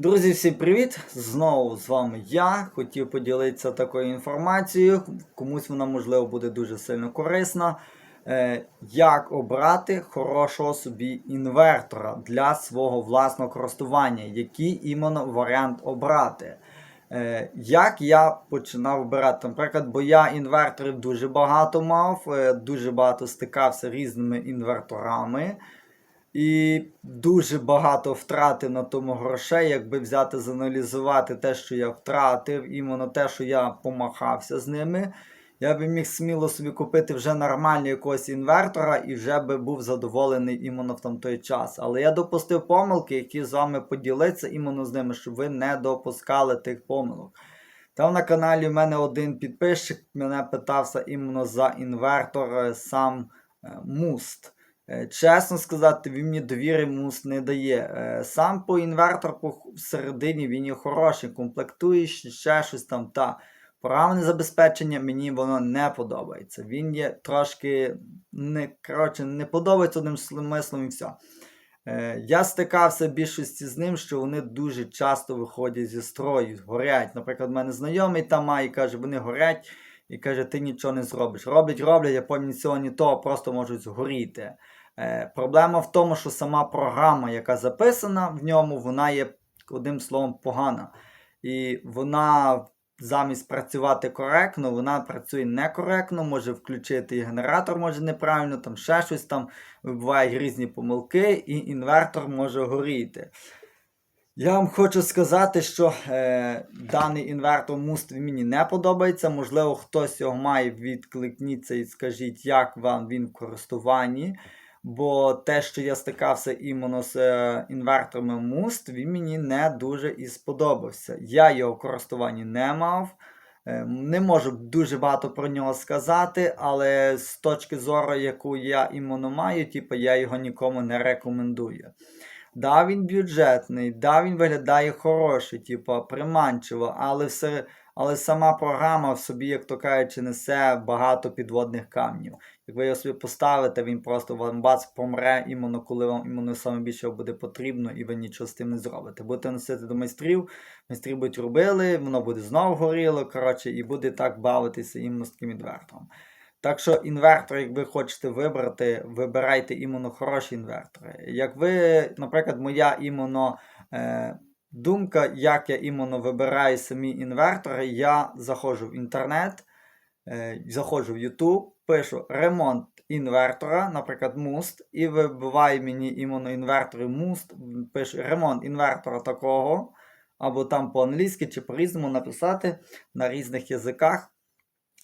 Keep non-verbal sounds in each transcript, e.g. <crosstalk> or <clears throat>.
Друзі, всім привіт! Знову з вами я. Хотів поділитися такою інформацією. Комусь вона, можливо, буде дуже сильно корисна. Е, як обрати хорошого собі інвертора для свого власного користування, який іменно варіант обрати. Е, як я починав обирати, наприклад, бо я інверторів дуже багато мав, е, дуже багато стикався різними інверторами. І дуже багато втратив на тому грошей, якби взяти, заналізувати те, що я втратив, іменно те, що я помахався з ними. Я би міг сміло собі купити вже нормального якогось інвертора і вже би був задоволений іменно в там той час. Але я допустив помилки, які з вами поділиться іменно з ними, щоб ви не допускали тих помилок. Там на каналі в мене один підписчик мене питався іменно за інвертор е, сам е, Муст. Е, Чесно сказати, він мені довіри мус не дає. Е, Сам по інвертор всередині він є хороший, комплектує ще щось там. Та програмне забезпечення мені воно не подобається. Він є трошки не коротше, не подобається одним смислом і все. Е, Я стикався в більшості з ним, що вони дуже часто виходять зі строю, горять. Наприклад, в мене знайомий там має і каже, вони горять і каже, ти нічого не зробиш. Роблять, роблять, а потім цього ні того просто можуть згоріти. Е, Проблема в тому, що сама програма, яка записана в ньому, вона є одним словом погана. І вона замість працювати коректно, вона працює некоректно, може включити і генератор може неправильно, там ще щось там вибувають різні помилки, і інвертор може горіти. Я вам хочу сказати, що е, даний інвертор муст мені не подобається. Можливо, хтось його має, відкликніться і скажіть, як вам він в користуванні. Бо те, що я стикався іменно з е, інверторами муст, він мені не дуже і сподобався. Я його в користуванні не мав. Е, Не можу дуже багато про нього сказати, але з точки зору, яку я іменно маю, типу, я його нікому не рекомендую. Да, він бюджетний, да, він виглядає хороший, типу, приманчиво, але все, але сама програма в собі, як то кажучи, несе багато підводних камнів. Як ви його собі поставите, він просто вам бац помре іменно, коли вам іменно саме більше буде потрібно, і ви нічого з тим не зробите. Будете носити до майстрів, майстрі будуть робили, воно буде знову горіло, коротше, і буде так бавитися іменно з таким інвертором. Так що інвертор, як ви хочете вибрати, вибирайте іменно хороші інвертори. Як ви, наприклад, моя іменно е, думка, як я іменно вибираю самі інвертори, я заходжу в інтернет, заходжу в YouTube, пишу ремонт інвертора, наприклад, муст, і вибиває мені іменно інвертори муст, пишу ремонт інвертора такого, або там по-англійськи чи по-різному написати на різних язиках.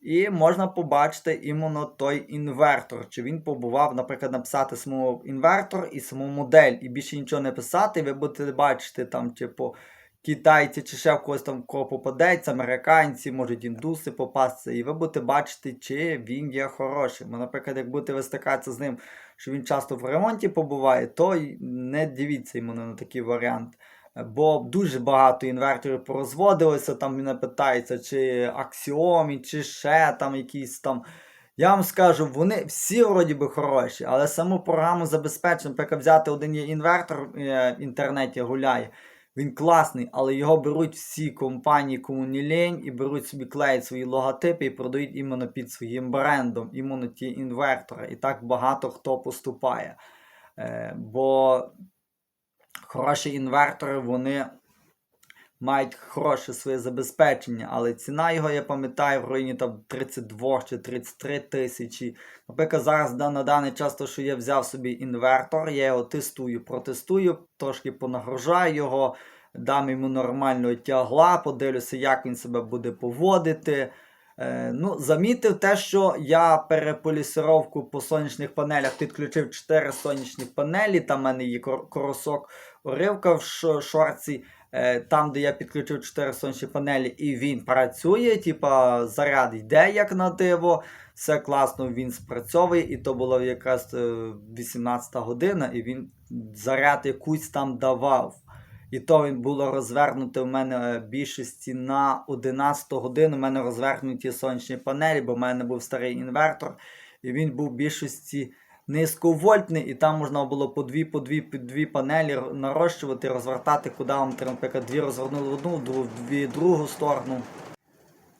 І можна побачити іменно той інвертор. Чи він побував, наприклад, написати самому інвертор і саму модель, і більше нічого не писати, ви будете бачити там, типу, китайці чи ще в когось там кого попадеться, американці, можуть індуси попасться, і ви будете бачити, чи він є хорошим. Наприклад, як будете ви стикатися з ним, що він часто в ремонті побуває, то не дивіться йому на такий варіант. Бо дуже багато інверторів порозводилося, там мене питається, чи аксіомі, чи ще там якісь там. Я вам скажу, вони всі вроді би хороші, але саму програму забезпечення, наприклад, взяти один інвертор е, в інтернеті гуляє. Він класний, але його беруть всі компанії, кому не лень, і беруть собі клеять свої логотипи і продають іменно під своїм брендом, іменно ті інвертори. І так багато хто поступає. Е, бо хороші інвертори, вони мають хороше своє забезпечення, але ціна його, я пам'ятаю, в районі там 32 чи 33 тисячі. Наприклад, зараз на даний час, то, що я взяв собі інвертор, я його тестую, протестую, трошки понагружаю його, дам йому нормального тягла, подивлюся, як він себе буде поводити. Е, ну, Замітив те, що я переполісировку по сонячних панелях підключив 4 сонячні панелі. Там в мене є кор- коросок уривка в шорці. Е, Там, де я підключив 4 сонячні панелі, і він працює, типа заряд йде як на диво, все класно, він спрацьовує, і то була якраз е, 18 година, і він заряд якусь там давав. І то він було розвернуто в мене е, більшості на 11 годину. У мене розвернуті сонячні панелі, бо в мене був старий інвертор, і він був в більшості низьковольтний, і там можна було по дві, по дві, по дві панелі нарощувати, розвертати, куди вам треба, наприклад, дві розвернули в одну, дві в другу сторону.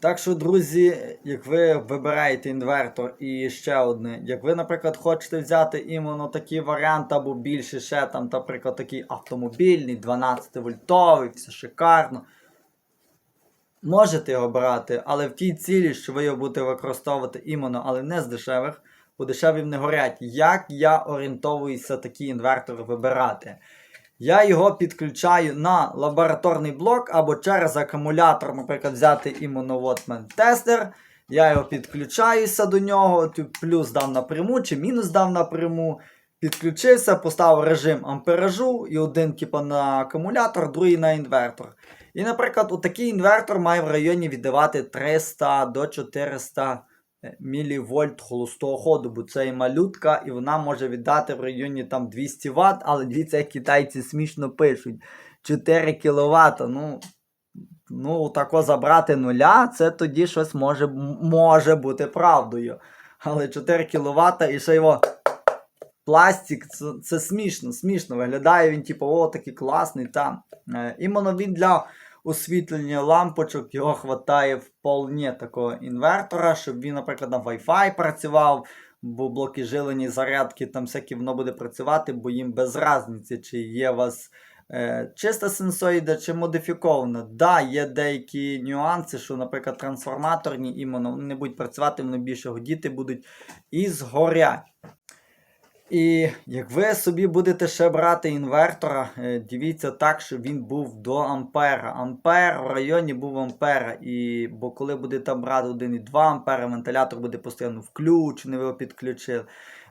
Так що, друзі, як ви вибираєте інвертор і ще одне, як ви, наприклад, хочете взяти іменно такий варіант або більше ще там, наприклад, такий автомобільний, 12 вольтовий, все шикарно. Можете його брати, але в тій цілі, що ви його будете використовувати іменно, але не з дешевих, бо дешеві не горять. Як я орієнтовуюся такі інвертори вибирати? Я його підключаю на лабораторний блок або через акумулятор, наприклад, взяти от тестер. Я його підключаюся до нього, плюс дав напряму чи мінус дав напряму. Підключився, поставив режим амперажу і один типу, на акумулятор, другий на інвертор. І, наприклад, такий інвертор має в районі віддавати 300 до 400 мВ холостого ходу, бо це і малютка, і вона може віддати в районі там 200 Вт, але дивіться, як китайці смішно пишуть. 4 кВт. Ну, ну тако забрати нуля, це тоді щось може, може бути правдою. Але 4 кВт і ще його пластик, це, це смішно, смішно. Виглядає він, типу, о, такий класний. Та. Е, іменно він для освітлення лампочок, його хватає вполне такого інвертора, щоб він, наприклад, на Wi-Fi працював, бо блоки жилені, зарядки, там всякі воно буде працювати, бо їм без різниці, чи є у вас. Е, чиста сенсоїда чи модифікована. Да, є деякі нюанси, що, наприклад, трансформаторні вони не будуть працювати, вони більше годіти будуть і згорять. І як ви собі будете ще брати інвертора, е, дивіться так, щоб він був до ампера. Ампер в районі був ампера. І, бо коли будете брати 1,2 ампера, вентилятор буде постійно включений, ви його підключили.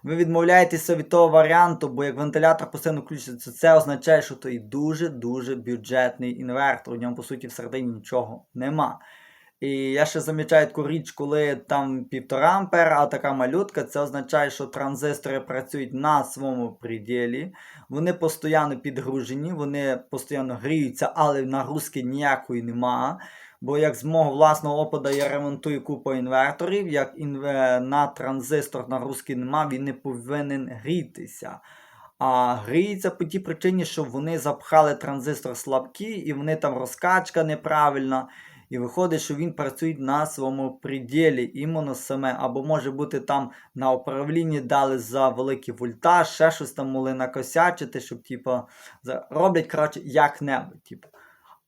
Ви відмовляєтеся від того варіанту, бо як вентилятор постійно включиться, це означає, що то і дуже-дуже бюджетний інвертор. У ньому, по суті, всередині нічого нема. І я ще замічаю таку річ, коли там 1,5 ампера, а така малютка, це означає, що транзистори працюють на своєму пределі, вони постійно підгружені, вони постійно гріються, але нагрузки ніякої нема. Бо як з мого власного опиту я ремонтую купу інверторів, як інве... на транзистор нагрузки нема, він не повинен грітися. А гріється по тій причині, що вони запхали транзистор слабкий, і вони там розкачка неправильна. І виходить, що він працює на своєму пределі, іменно саме, або може бути там на управлінні дали за великий вольтаж, ще щось там могли накосячити, щоб типу, роблять коротше, як-небудь. Типу.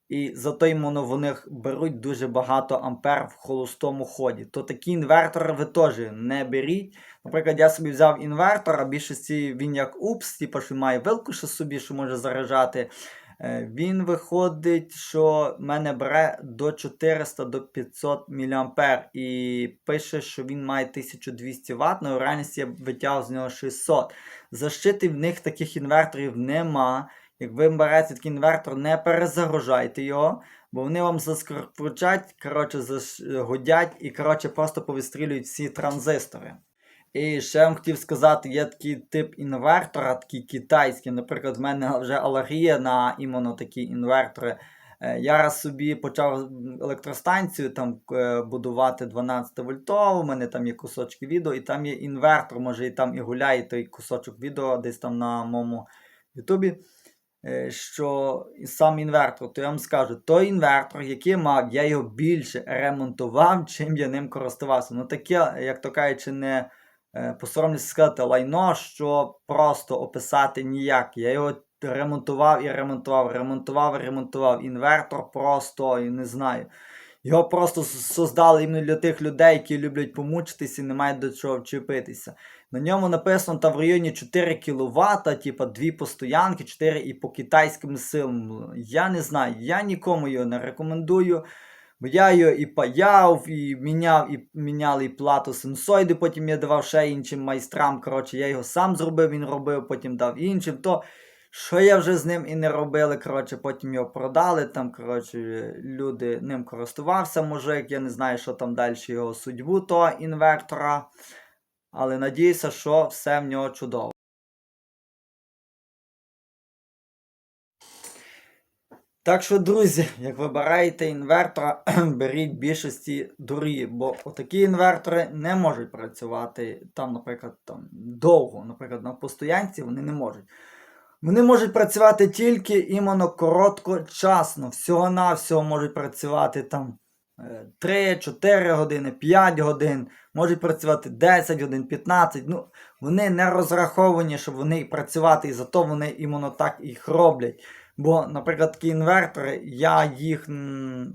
І зато іменно вони беруть дуже багато ампер в холостому ході. То такі інвертори ви теж не беріть. Наприклад, я собі взяв інвертор, а більшості він як упс, типу, що має вилку ще собі, що може заряджати. Е, Він виходить, що мене бере до 400 до 500 мА і пише, що він має 1200 Вт, але в реальності я витягав з нього 600. Защити в них таких інверторів нема. Як ви берете такий інвертор, не перезагружайте його, бо вони вам заскручать, коротше, загодять і коротше, просто повистрілюють всі транзистори. І ще вам хотів сказати, є такий тип інвертора, такий китайський. Наприклад, в мене вже алергія на іменно такі інвертори. Е, Я раз собі почав електростанцію там е, будувати 12 вольтову, у мене там є кусочки відео, і там є інвертор, може і там і гуляє той кусочок відео десь там на моєму Ютубі. е, Що сам інвертор, то я вам скажу, той інвертор, який мав, я його більше ремонтував, <laughs> чим я ним користувався. Ну таке, як то кажучи, не посоромлюся сказати лайно, що просто описати ніяк. Я його ремонтував і ремонтував, ремонтував і ремонтував. Інвертор просто і не знаю. Його просто создали іменно для тих людей, які люблять помучитися і не мають до чого вчепитися. На ньому написано там в районі 4 кВт, типа дві постоянки, 4 і по китайським силам. Я не знаю, я нікому його не рекомендую. Бо я його і паяв, і міняв, і міняли і плату синусоїди, потім я давав ще іншим майстрам. Коротше, я його сам зробив, він робив, потім дав іншим. То що я вже з ним і не робили, коротше, потім його продали. Там, коротше, люди ним користувався, мужик. Я не знаю, що там далі його судьбу того інвертора. Але надіюся, що все в нього чудово. Так що, друзі, як вибираєте інвертора, <clears throat> беріть більшості дурі, бо отакі інвертори не можуть працювати там, наприклад, там довго, наприклад, на постоянці вони не можуть. Вони можуть працювати тільки іменно короткочасно. Всього-навсього можуть працювати там е, 3-4 години, 5 годин, можуть працювати 10 годин, 15. Ну, вони не розраховані, щоб вони працювати, і зато вони іменно так їх роблять. Бо, наприклад, такі інвертори, я їх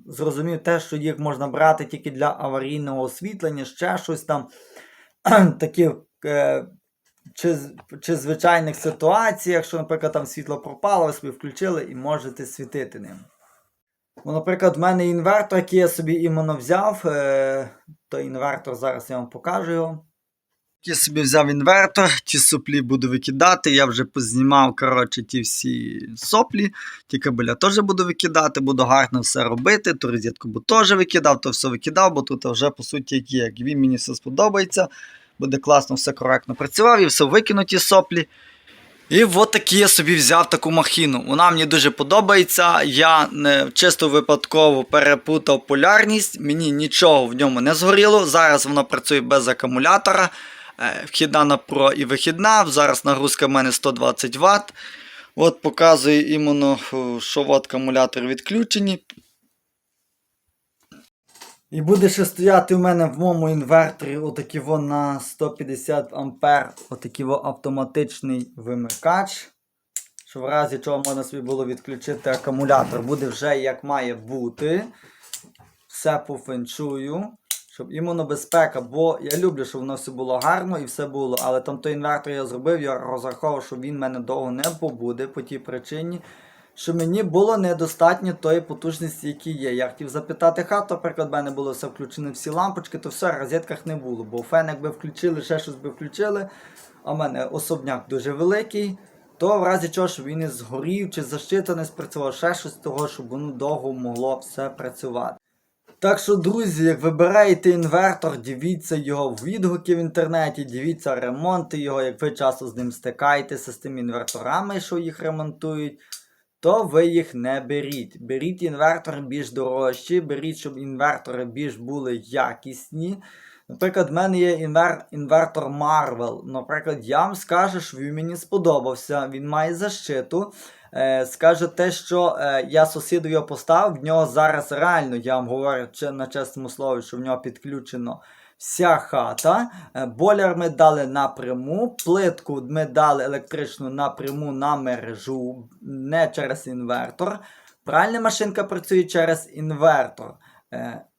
зрозумів те, що їх можна брати тільки для аварійного освітлення, ще щось там, <clears throat> такі е, чи, чи звичайних ситуаціях, що, наприклад, там світло пропало, ви собі включили і можете світити ним. Бо, наприклад, в мене інвертор, який я собі іменно взяв, е, той інвертор, зараз я вам покажу його. Я собі взяв інвертор, ті соплі буду викидати. Я вже познімав коротше, ті всі соплі, ті кабеля теж буду викидати, буду гарно все робити. Ту розетку буду теж викидав, то все викидав, бо тут вже по суті як є. Як він мені все сподобається, буде класно, все коректно працював і все викину ті соплі. І от такі я собі взяв таку махіну. Вона мені дуже подобається. Я не чисто випадково перепутав полярність, мені нічого в ньому не згоріло. Зараз вона працює без акумулятора. Е, Вхідна на Pro і вихідна. Зараз нагрузка в мене 120 Вт. От показує іменно, що от акумулятори відключені. І буде ще стояти у мене в моєму інверторі отакий во на 150 ампер, отакий автоматичний вимикач. Що в разі чого можна собі було відключити акумулятор. Буде вже як має бути. Все по фенчую. Щоб іменно безпека, бо я люблю, щоб воно все було гарно і все було. Але там той інвертор я зробив, я розраховував, що він мене довго не побуде по тій причині, що мені було недостатньо тої потужності, які є. Я хотів запитати хату, наприклад, в мене було все включено, всі лампочки, то все, в розетках не було. Бо фен, якби включили, ще щось би включили, а в мене особняк дуже великий. То в разі чого, щоб він не згорів чи защита не спрацював, ще щось того, щоб воно довго могло все працювати. Так що, друзі, як вибираєте інвертор, дивіться його відгуки в інтернеті, дивіться ремонти його, як ви часто з ним стикаєтеся з тими інверторами, що їх ремонтують, то ви їх не беріть. Беріть інвертори більш дорожчі, беріть, щоб інвертори більш були якісні. Наприклад, в мене є інвер... інвертор Marvel. Наприклад, я вам скажу, що він мені сподобався, він має защиту. Е, скаже те, що е, я сусіду його поставив, в нього зараз реально, я вам говорю че- на чесному слові, що в нього підключено вся хата. Е, бойлер ми дали напряму, плитку ми дали електричну напряму на мережу, не через інвертор. Пральна машинка працює через інвертор.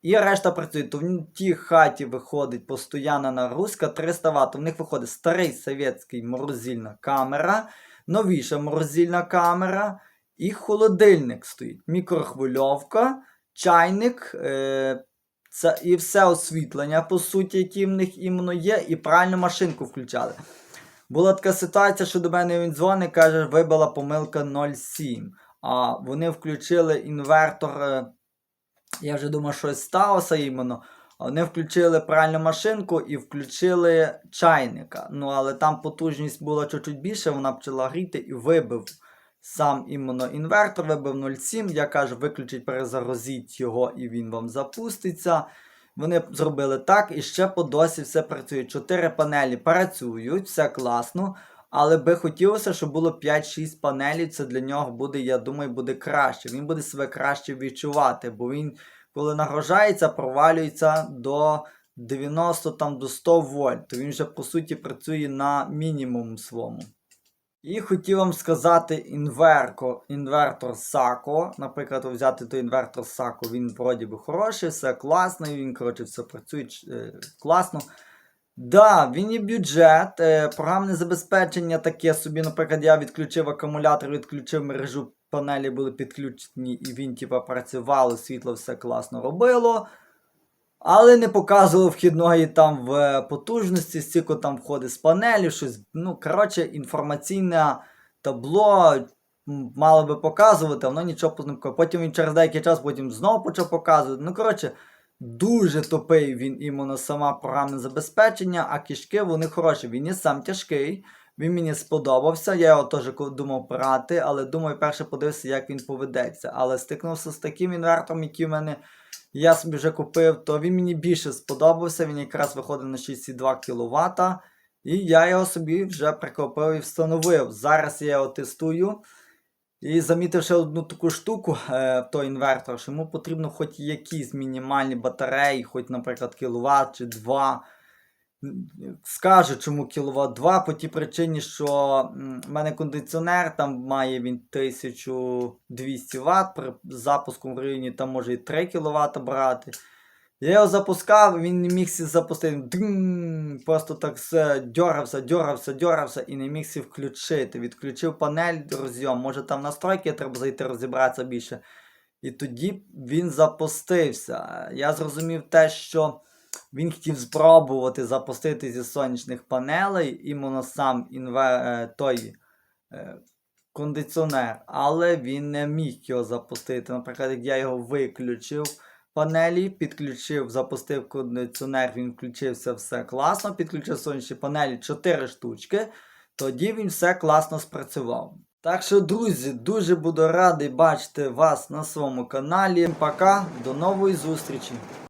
І решта працює. То в тій хаті виходить постійна нагрузка 300 Вт. У них виходить старий совєтський морозильна камера, новіша морозильна камера і холодильник стоїть. Мікрохвильовка, чайник. Е, це і все освітлення, по суті, які в них іменно є, і пральну машинку включали. Була така ситуація, що до мене він дзвонить, каже, вибила помилка 0,7. А вони включили інвертор. е, Я вже думав, щось сталося іменно. Вони включили пральну машинку і включили чайника. Ну, але там потужність була чуть-чуть більше, вона почала гріти і вибив сам іменно інвертор, вибив 0,7. Я кажу, виключіть, перезагрузіть його і він вам запуститься. Вони зробили так, і ще по досі все працює. Чотири панелі працюють, все класно. Але би хотілося, щоб було 5-6 панелей. Це для нього буде, я думаю, буде краще. Він буде себе краще відчувати, бо він, коли нагружається, провалюється до 90 там, до 100 вольт. То він вже по суті працює на мінімум своєму. І хотів вам сказати інверко, інвертор Сако. Наприклад, взяти той інвертор Сако, він вроді би хороший, все класно, він, коротше, все працює е, класно. Да, він і бюджет, е, програмне забезпечення таке собі, наприклад, я відключив акумулятор, відключив мережу, панелі були підключені, і він, типа, працювало, світло все класно робило. Але не показувало вхідної там в е, потужності, стільки там входить з панелі, щось. Ну, коротше, інформаційне табло мало би показувати, воно нічого не. Потім він через деякий час потім знову почав показувати. Ну, коротше, дуже тупий він іменно сама програмне забезпечення, а кишки вони хороші. Він і сам тяжкий. Він мені сподобався, я його теж думав брати, але думаю, перше подивився, як він поведеться. Але стикнувся з таким інвертором, який в мене я собі вже купив, то він мені більше сподобався. Він якраз виходить на 6,2 кВт. І я його собі вже прикупив і встановив. Зараз я його тестую. І замітив ще одну таку штуку, е, той інвертор, що йому потрібно хоч якісь мінімальні батареї, хоч, наприклад, кіловат чи 2. Скажу, чому кіловат 2, по тій причині, що в мене кондиціонер, там має він 1200 Вт, при запуску в районі там може і 3 кВт брати. Я його запускав, він не міг запустити. Дим, просто так все дьорався, дьорався, дьорався і не міг включити. Відключив панель розйом. Може там настройки треба зайти розібратися більше. І тоді він запустився. Я зрозумів те, що він хотів спробувати запустити зі сонячних панелей іменно сам інве... е, той е, кондиціонер, але він не міг його запустити. Наприклад, як я його виключив панелі, підключив, запустив кондиціонер, він включився все класно, підключив сонячні панелі 4 штучки, тоді він все класно спрацював. Так що, друзі, дуже буду радий бачити вас на своєму каналі. Пока, до нової зустрічі!